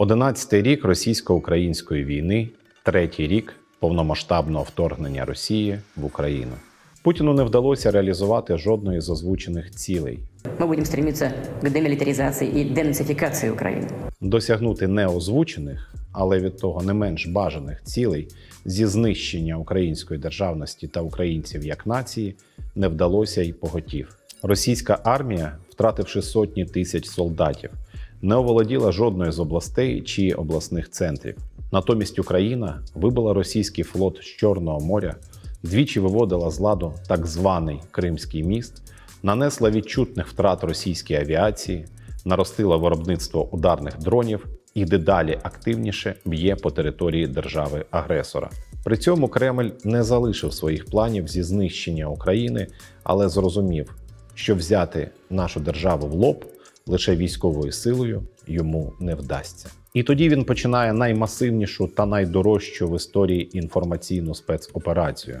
Одинадцятий рік російсько-української війни, третій рік повномасштабного вторгнення Росії в Україну. Путіну не вдалося реалізувати жодної з озвучених цілей. Мы будем стремиться к демилитаризации и денацификации Украины. Досягнути неозвучених, але від того не менш бажаних цілей зі знищення української державності та українців як нації не вдалося й поготів. Російська армія, втративши сотні тисяч солдатів, не оволоділа жодною з областей чи обласних центрів. Натомість Україна вибила російський флот з Чорного моря, двічі виводила з ладу так званий Кримський міст, нанесла відчутних втрат російській авіації, наростила виробництво ударних дронів і дедалі активніше б'є по території держави-агресора. При цьому Кремль не залишив своїх планів зі знищення України, але зрозумів, що взяти нашу державу в лоб лише військовою силою йому не вдасться. І тоді він починає наймасивнішу та найдорожчу в історії інформаційну спецоперацію,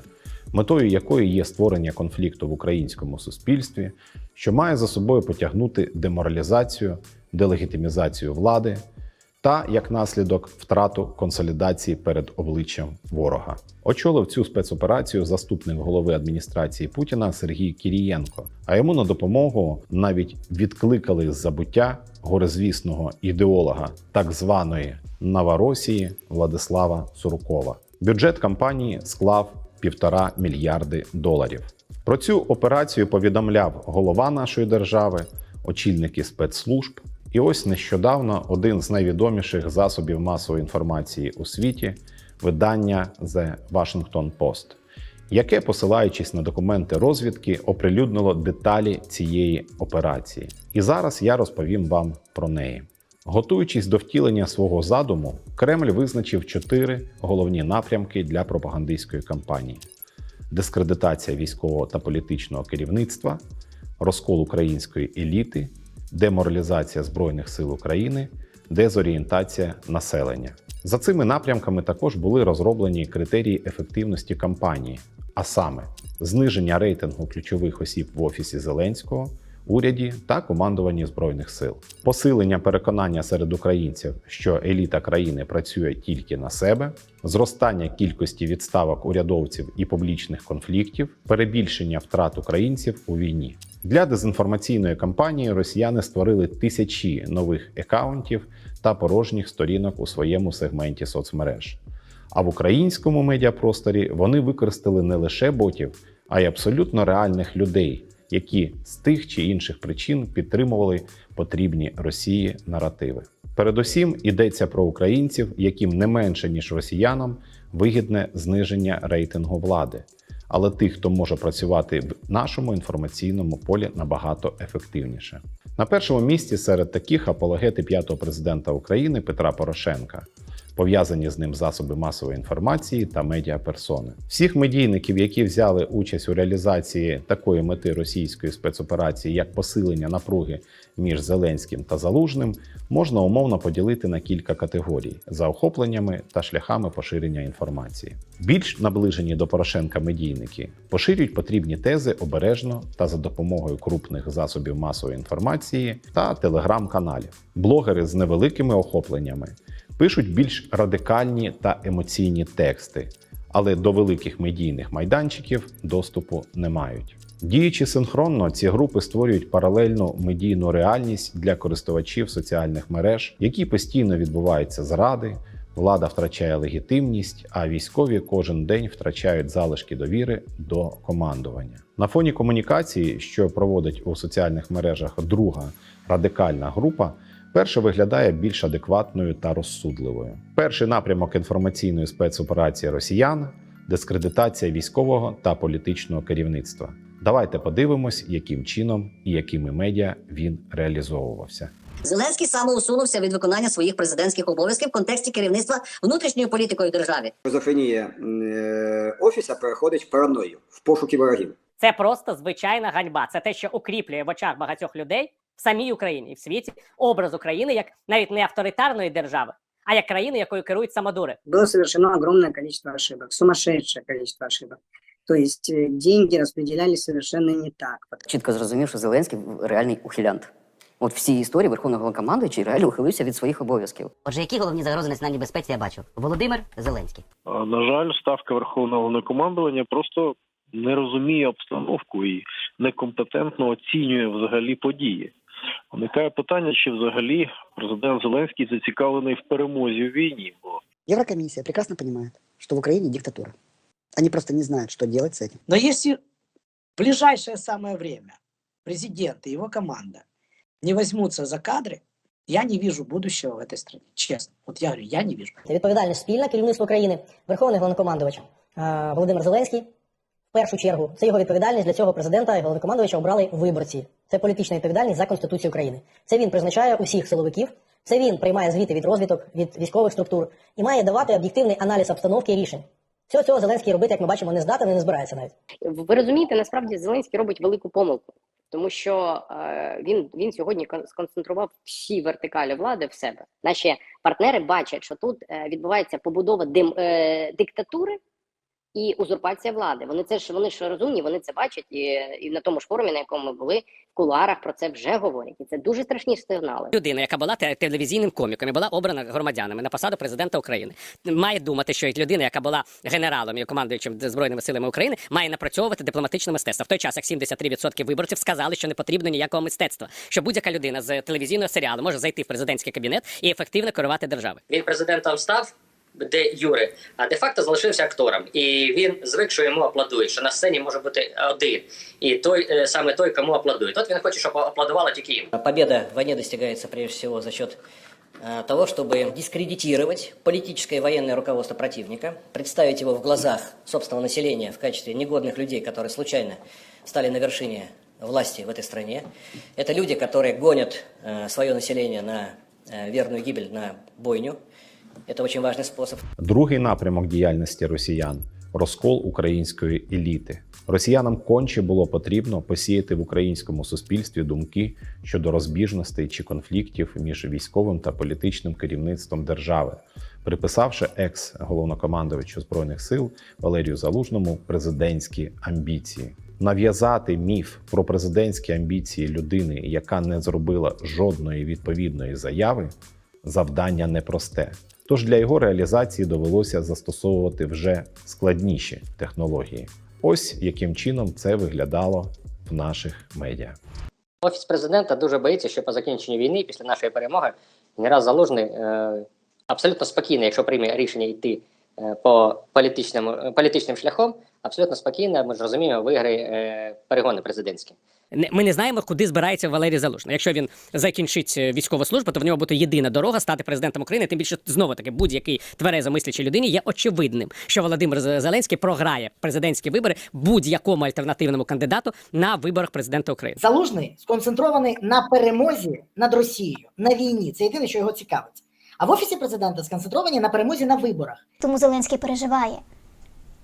метою якої є створення конфлікту в українському суспільстві, що має за собою потягнути деморалізацію, делегітимізацію влади та як наслідок втрату консолідації перед обличчям ворога. Очолив цю спецоперацію заступник голови адміністрації Путіна Сергій Кірієнко. А йому на допомогу навіть відкликали з забуття горизвісного ідеолога так званої Новоросії Владислава Суркова. Бюджет кампанії склав півтора мільярди доларів. Про цю операцію повідомляв голова нашої держави, очільники спецслужб. І ось нещодавно один з найвідоміших засобів масової інформації у світі видання The Washington Post, яке, посилаючись на документи розвідки, оприлюднило деталі цієї операції. І зараз я розповім вам про неї. Готуючись до втілення свого задуму, Кремль визначив чотири головні напрямки для пропагандистської кампанії: дискредитація військового та політичного керівництва, розкол української еліти, деморалізація Збройних сил України, дезорієнтація населення. За цими напрямками також були розроблені критерії ефективності кампанії, а саме зниження рейтингу ключових осіб в офісі Зеленського, уряді та командуванні збройних сил, посилення переконання серед українців, що еліта країни працює тільки на себе, зростання кількості відставок урядовців і публічних конфліктів, перебільшення втрат українців у війні. Для дезінформаційної кампанії росіяни створили тисячі нових акаунтів та порожніх сторінок у своєму сегменті соцмереж. А в українському медіапросторі вони використали не лише ботів, а й абсолютно реальних людей, які з тих чи інших причин підтримували потрібні Росії наративи. Передусім йдеться про українців, яким не менше ніж росіянам вигідне зниження рейтингу влади, але тих, хто може працювати в нашому інформаційному полі набагато ефективніше. На першому місці серед таких апологети п'ятого президента України Петра Порошенка. Пов'язані з ним засоби масової інформації та медіаперсони. Всіх медійників, які взяли участь у реалізації такої мети російської спецоперації, як посилення напруги між Зеленським та Залужним, можна умовно поділити на кілька категорій за охопленнями та шляхами поширення інформації. Більш наближені до Порошенка медійники поширюють потрібні тези обережно та за допомогою крупних засобів масової інформації та телеграм-каналів. Блогери з невеликими охопленнями пишуть більш радикальні та емоційні тексти, але до великих медійних майданчиків доступу не мають. Діючи синхронно, ці групи створюють паралельну медійну реальність для користувачів соціальних мереж, які постійно відбуваються зради, влада втрачає легітимність, а військові кожен день втрачають залишки довіри до командування. На фоні комунікації, що проводить у соціальних мережах друга радикальна група. Перша виглядає більш адекватною та розсудливою. Перший напрямок інформаційної спецоперації росіян дискредитація військового та політичного керівництва. Давайте подивимось, яким чином і якими медіа він реалізовувався. Зеленський самоусунувся від виконання своїх президентських обов'язків в контексті керівництва внутрішньою політикою держави. Шизофренія е, офіса переходить в параною в пошуки ворогів. Це просто звичайна ганьба. Це те, що укріплює в очах багатьох людей в самій Україні і в світі образ України як навіть не авторитарної держави, а як країни, якою керують самодури. было совершено огромное количество ошибок, сумасшедшее количество ошибок. То есть э, деньги распределялись совершенно не так. Чітко зрозумів, що Зеленський реальний ухилянт. От в цій історії Верховний Головнокомандуючий реально ухилився від своїх обов'язків. Отже, які головні загрози національній безпеці я бачу? Володимир Зеленський. На жаль, ставка верховного головнокомандування просто не розуміє обстановку і некомпетентно оцінює взагалі події. Виникає питання, чи взагалі президент Зеленський зацікавлений в перемозі в війні, бо Еврокомиссия прекрасно понимает, что в Украине диктатура. Они просто не знают, что делать с этим. Но если в ближайшее самое время президент и его команда не возьмутся за кадры, я не вижу будущего в этой стране. Честно. Вот я говорю, я не вижу. Відповідальність спільна керівництво країни, Верховний головнокомандувач е, Володимир Зеленський. Першу чергу це його відповідальність для цього президента і головнокомандувача обрали виборці. Це політична відповідальність за Конституцією України. Це він призначає усіх силовиків. Це він приймає звіти від розвиток, від військових структур і має давати об'єктивний аналіз обстановки і рішень. Всього цього Зеленський робити, як ми бачимо, не здатен і не збирається навіть. Ви розумієте, насправді Зеленський робить велику помилку, тому що е, він, він сьогодні кон- сконцентрував всі вертикалі влади в себе. Наші партнери бачать, що тут е, відбувається побудова дим, е, диктатури і узурпація влади. Вони це ж вони ж розумні, вони це бачать, і, і на тому ж форумі, на якому ми були, в кулуарах про це вже говорять. І це дуже страшні сигнали. Людина, яка була те- телевізійним коміком і була обрана громадянами на посаду президента України, має думати, що людина, яка була генералом і командуючим збройними силами України, має напрацьовувати дипломатичне мистецтво. В той час, як 73% виборців сказали, що не потрібно ніякого мистецтва, що будь-яка людина з телевізійного серіалу може зайти в президентський кабінет і ефективно керувати державою. Він президентом став де Юри, а де-факто залишився актором. І він звик, що йому аплодують, що на сцені може бути один. І той е, саме той, кому аплодують. От він хоче, щоб аплодували тільки їм. Победа в войне достигается прежде всего за счет э, того, чтобы дискредитировать политическое и военное руководство противника, представить его в глазах собственного населения в качестве негодных людей, которые случайно стали на вершине власти в этой стране. Это люди, которые гонят э, свое население на э, верную гибель, на бойню. Это очень важный способ. Другий напрямок діяльності росіян розкол української еліти. Росіянам конче було потрібно посіяти в українському суспільстві думки щодо розбіжностей чи конфліктів між військовим та політичним керівництвом держави, приписавши екс-головнокомандувачу збройних сил Валерію Залужному президентські амбіції. Нав'язати міф про президентські амбіції людини, яка не зробила жодної відповідної заяви, завдання непросте. Тож для його реалізації довелося застосовувати вже складніші технології. Ось яким чином це виглядало в наших медіа. Офіс президента дуже боїться, що по закінченню війни, після нашої перемоги, генерал Залужний е, абсолютно спокійно, якщо прийме рішення йти е, по політичному е, політичним шляхом, абсолютно спокійно, ми ж розуміємо, виграє е, перегони президентські. Ми не знаємо, куди збирається Валерій Залужний. Якщо він закінчить е, військову службу, то в нього буде єдина дорога стати президентом України. Тим більше знову таки будь-який тверезо мислячій людині є очевидним, що Володимир Зеленський програє президентські вибори будь-якому альтернативному кандидату на виборах президента України. Залужний сконцентрований на перемозі над Росією, на війні. Це єдине, що його цікавить. А в офісі президента сконцентровані на перемозі на виборах. Тому Зеленський переживає,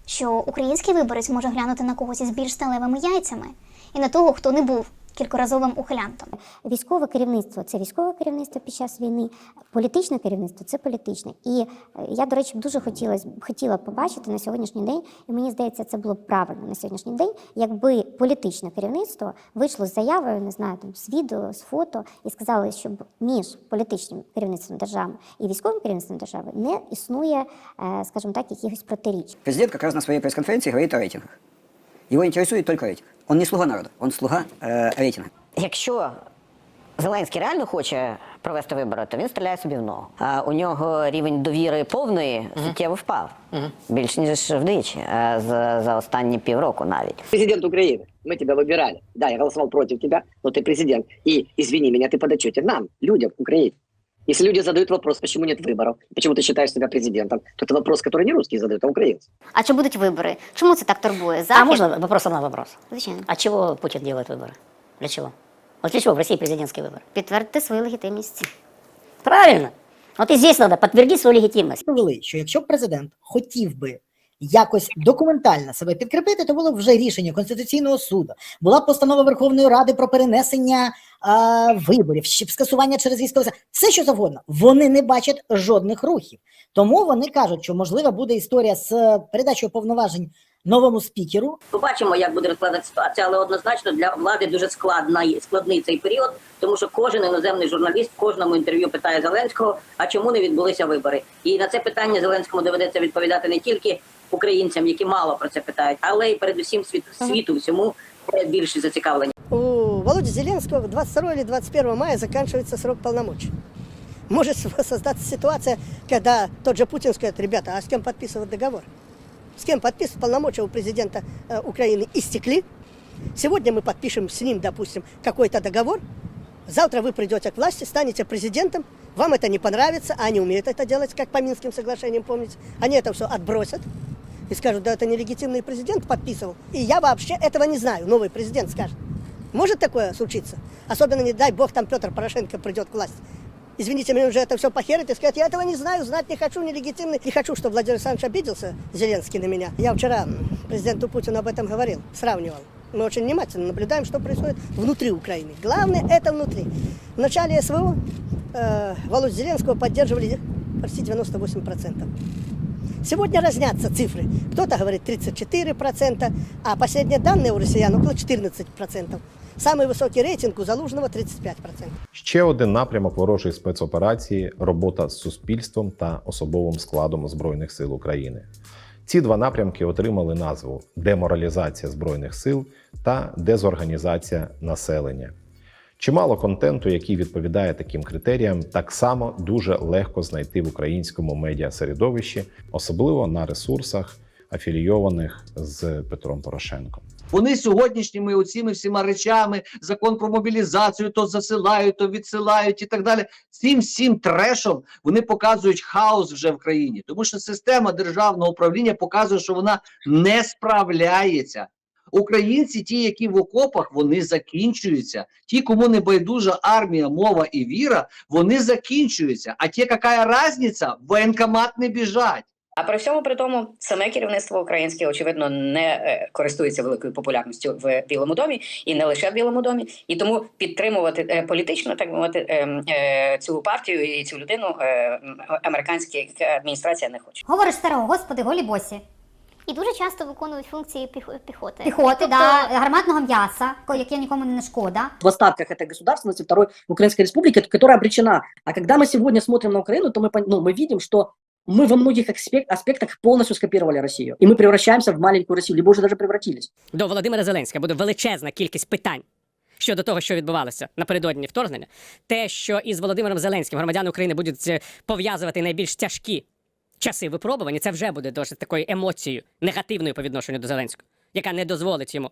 що український виборець може глянути на когось із більш сталевими яйцями і на того, хто не був кількоразовим ухилянтом. Військове керівництво це військове керівництво під час війни, політичне керівництво це політичне. І е, я, до речі, дуже хотіла, хотіла побачити на сьогоднішній день, і мені здається, це було б правильно на сьогоднішній день, якби політичне керівництво вийшло з заявою, не знаю, там з відео, з фото, і сказали, щоб між політичним керівництвом держави і військовим керівництвом держави не існує, е, скажімо так, якихось протиріч. Президент как раз на своей пресс-конференции говорит о рейтингах. Его интересует только рейтинг. Он не слуга народа, он слуга э, рейтинга. Якщо Зеленський реально хоче провести вибори, то він стріляє собі в ногу. А у нього рівень довіри повної суттєво впав. Більш ніж вдвічі е, за, за останні півроку навіть. Президент України, ми тебе вибирали. Да, я голосував проти тебе, но ти президент. І, извини меня, ти подотчетен нам, людям, Украине. Если люди задают вопрос, почему нет выборов, почему ты считаешь себя президентом, то это вопрос, который не русские задают, а украинцы. А чи будуть вибори? Чому це так турбує? А Захід? можно вопрос на вопрос? Звичайно. А чего Путин делает выборы? Для чего? Вот для чего в России президентские выборы? Підтвердити свою легітимність. Правильно. Вот и здесь надо подтвердить свою легитимность. Довели, що якщо б президент хотів би якось документально себе підкріпити, то було б вже рішення Конституційного суду, була б постанова Верховної Ради про перенесення а, виборів, скасування через військове, стан. все що завгодно. Вони не бачать жодних рухів. Тому вони кажуть, що можлива буде історія з передачею повноважень новому спікеру. Побачимо, як буде розкладатися ситуація, але однозначно для влади дуже складна складний цей період, тому що кожен іноземний журналіст в кожному інтерв'ю питає Зеленського, а чому не відбулися вибори? І на це питання Зеленському доведеться відповідати не тільки українцям, які мало про це питають, але й передусім світ, світу всьому де більше зацікавлення. У Володи Зеленского 22 или 21 мая заканчивается срок полномочий. Может создаться ситуация, когда тот же Путин скажет, ребята, а с кем подписывать договор? С кем подписывать полномочия у президента э, Украины истекли? Сегодня мы подпишем с ним, допустим, какой-то договор. Завтра вы придете к власти, станете президентом. Вам это не понравится, а они умеют это делать, как по Минским соглашениям, помните. Они это все отбросят и скажут, да это нелегитимный президент подписывал. И я вообще этого не знаю, новый президент скажет. Может такое случиться? Особенно, не дай бог, там Петр Порошенко придет к власти. Извините, мне уже это все похерит и сказать, я этого не знаю, знать не хочу, нелегитимный. Не хочу, чтобы Владимир Александрович обиделся, Зеленский, на меня. Я вчера президенту Путину об этом говорил, сравнивал. Мы очень внимательно наблюдаем, что происходит внутри Украины. Главное, это внутри. В начале СВО э, Володю Зеленского поддерживали почти 98%. Сегодня разнятся цифры. Кто-то говорит 34%, а последние данные у россиян около 14%. Самый высокий рейтинг у Залужного 35%. Ще один напрямок ворожої спецоперації робота з суспільством та особовим складом Збройних сил України. Ці два напрямки отримали назву деморалізація збройних сил та дезорганізація населення. Чимало контенту, який відповідає таким критеріям, так само дуже легко знайти в українському медіасередовищі, особливо на ресурсах, афілійованих з Петром Порошенком. Вони сьогоднішніми оціми всіма речами, закон про мобілізацію, то засилають, то відсилають і так далі. Цим всім трешом вони показують хаос вже в країні, тому що система державного управління показує, що вона не справляється. Українці, ті, які в окопах, вони закінчуються. Ті, кому не байдужа армія, мова і віра, вони закінчуються. А ті, яка різниця, в воєнкомат не біжать. А при всьому при тому, саме керівництво українське очевидно не е, користується великою популярністю в Білому домі і не лише в Білому домі, і тому підтримувати е, політично, так би мовити, е, е, цю партію і цю людину е, м, американська адміністрація не хоче. Говориш старого, господи, голі босі. І дуже часто виконують функції піх- піхоти. Піхоти, Тобто- да, гарматного м'яса, ко- яке нікому не шкода. в остатках этой государственности второй Украинской республики, которая обречена. А когда мы сегодня смотрим на Украину, то мы, пон- ну, мы видим, что мы во многих аспек- аспектах полностью скопировали Россию. И мы превращаемся в маленькую Россию, либо уже даже превратились. До Володимира Зеленського буде величезна кількість питань щодо того, що відбувалося напередодні вторгнення. Те, що із Володимиром Зеленським громадяни України будуть е, пов'язувати найбільш тяжкі часи випробування, це вже буде досить такою емоцією негативною по відношенню до Зеленського, яка не дозволить йому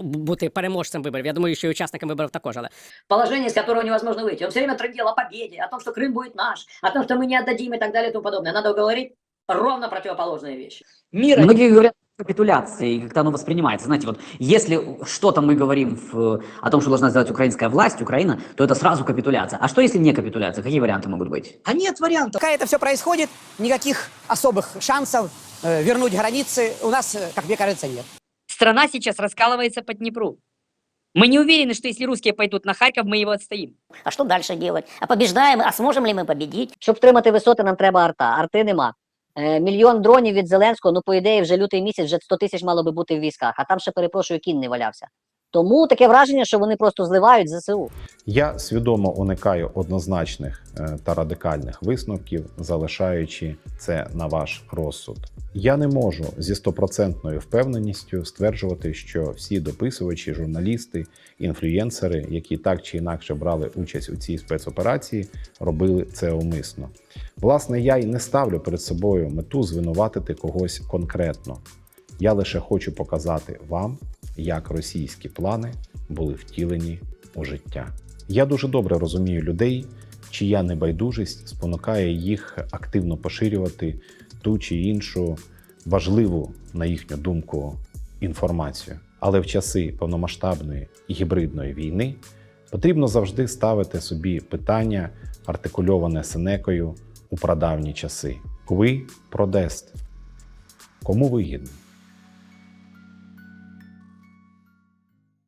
бути переможцем виборів. Я думаю, що і учасникам виборів також, але Положение, с которого невозможно выйти. Он все время трындел о победе, о том, что Крым будет наш, о том, что мы не отдадим и так далее и тому подобное. Надо говорить ровно противоположные вещи. Мир, Многие говорят о капитуляции, и как-то оно воспринимается. Знаете, вот если что-то мы говорим в- о том, что должна сделать украинская власть, Украина, то это сразу капитуляция. А что если не капитуляция? Какие варианты могут быть? А нет вариантов. Пока это все происходит, никаких особых шансов э, вернуть границы у нас, э, как мне кажется, нет. Страна сейчас раскалывается по Днепру. Мы не уверены, что если русские пойдут на Харьков, мы его отстоим. А що далі делать? А побіждаємо, а зможемо ли ми побідіть? Щоб втримати висоти, нам треба арта. Арти нема. Е, мільйон дронів від Зеленського, ну, по ідеї, вже лютий місяць, вже 100 тисяч мало би бути в військах, а там ще, перепрошую, кінь не валявся. Тому таке враження, що вони просто зливають ЗСУ. Я свідомо уникаю однозначних е, та радикальних висновків, залишаючи це на ваш розсуд. Я не можу зі стопроцентною впевненістю стверджувати, що всі дописувачі, журналісти, інфлюєнсери, які так чи інакше брали участь у цій спецоперації, робили це умисно. Власне, я й не ставлю перед собою мету звинуватити когось конкретно. Я лише хочу показати вам, як російські плани були втілені у життя. Я дуже добре розумію людей, чия небайдужість спонукає їх активно поширювати ту чи іншу важливу, на їхню думку, інформацію. Але в часи повномасштабної і гібридної війни потрібно завжди ставити собі питання, артикульоване Сенекою у прадавні часи: Кви продаст? Кому вигідно?